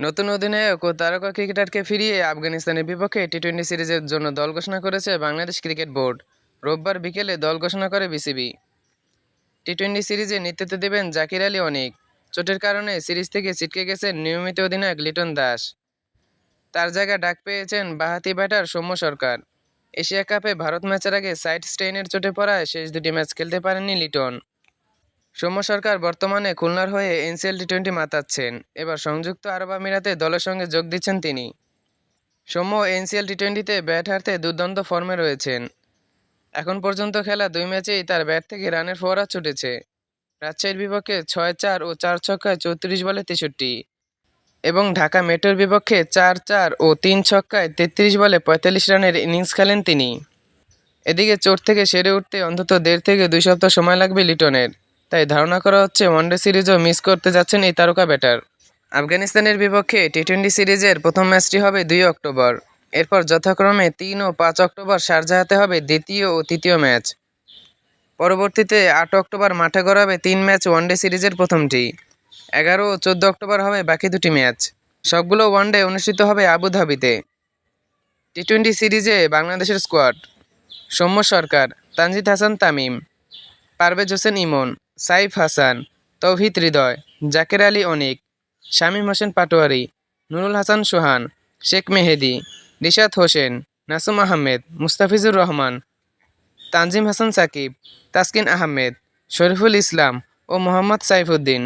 নতুন অধিনায়ক ও তারকা ক্রিকেটারকে ফিরিয়ে আফগানিস্তানের বিপক্ষে টি টোয়েন্টি সিরিজের জন্য দল ঘোষণা করেছে বাংলাদেশ ক্রিকেট বোর্ড। রোববার বিকেলে দল ঘোষণা করে বিসিবি। টি টোয়েন্টি সিরিজে নেতৃত্ব দেবেন জাকির আলী অনেক। চোটের কারণে সিরিজ থেকে ছিটকে গেছেন নিয়মিত অধিনায়ক লিটন দাস। তার জায়গায় ডাক পেয়েছেন বাহাতি ব্যাটার সৌম্য সরকার। এশিয়া কাপে ভারত ম্যাচের আগে সাইড স্টেইনের চোটে পড়ায় শেষ দুটি ম্যাচ খেলতে পারেননি লিটন। সৌম্য সরকার বর্তমানে খুলনার হয়ে এনসিএল টি টোয়েন্টি মাতাচ্ছেন। এবার সংযুক্ত আরব আমিরাতে দলের সঙ্গে যোগ দিচ্ছেন তিনি। সৌম্য এনসিএল টি টোয়েন্টিতে ব্যাট হারতে দুর্দান্ত ফর্মে রয়েছেন। এখন পর্যন্ত খেলা দুই ম্যাচেই তার ব্যাট থেকে রানের ফোয়ারা ছুটেছে। রাজশাহীর বিপক্ষে ছয় চার ও চার ছক্কায় চৌত্রিশ বলে তেষট্টি। এবং ঢাকা মেট্রোর বিপক্ষে চার চার ও তিন ছক্কায় তেত্রিশ বলে পঁয়তাল্লিশ রানের ইনিংস খেলেন তিনি। এদিকে চোট থেকে সেরে উঠতে অন্তত দেড় থেকে দুই সপ্তাহ সময় লাগবে লিটনের। তাই ধারণা করা হচ্ছে ওয়ানডে সিরিজও মিস করতে যাচ্ছেন এই তারকা ব্যাটার। আফগানিস্তানের বিপক্ষে টি টোয়েন্টি সিরিজের প্রথম ম্যাচটি হবে দুই অক্টোবর। এরপর যথাক্রমে তিন ও পাঁচ অক্টোবর শারজাহাতে হবে দ্বিতীয় ও তৃতীয় ম্যাচ। পরবর্তীতে আট অক্টোবর মাঠে গড়াবে তিন ম্যাচ ওয়ানডে সিরিজের প্রথমটি। এগারো ও চোদ্দ অক্টোবর হবে বাকি দুটি ম্যাচ। সবগুলো ওয়ানডে অনুষ্ঠিত হবে আবুধাবিতে। টি টোয়েন্টি সিরিজে বাংলাদেশের স্কোয়াড। সৌম্য সরকার, তানজিদ হাসান, তামিম। পারভেজ হোসেন, ইমন। সাইফ হাসান, তৌহিদ হৃদয়, জাকের আলী অনিক, শামীম হোসেন পাটোয়ারি, নুরুল হাসান সোহান, শেখ মেহেদি, রিশাদ হোসেন, নাসুম আহমেদ, মুস্তাফিজুর রহমান, তানজিম হাসান সাকিব, তাসকিন আহমেদ, শরীফুল ইসলাম ও মোহাম্মদ সাইফুদ্দিন।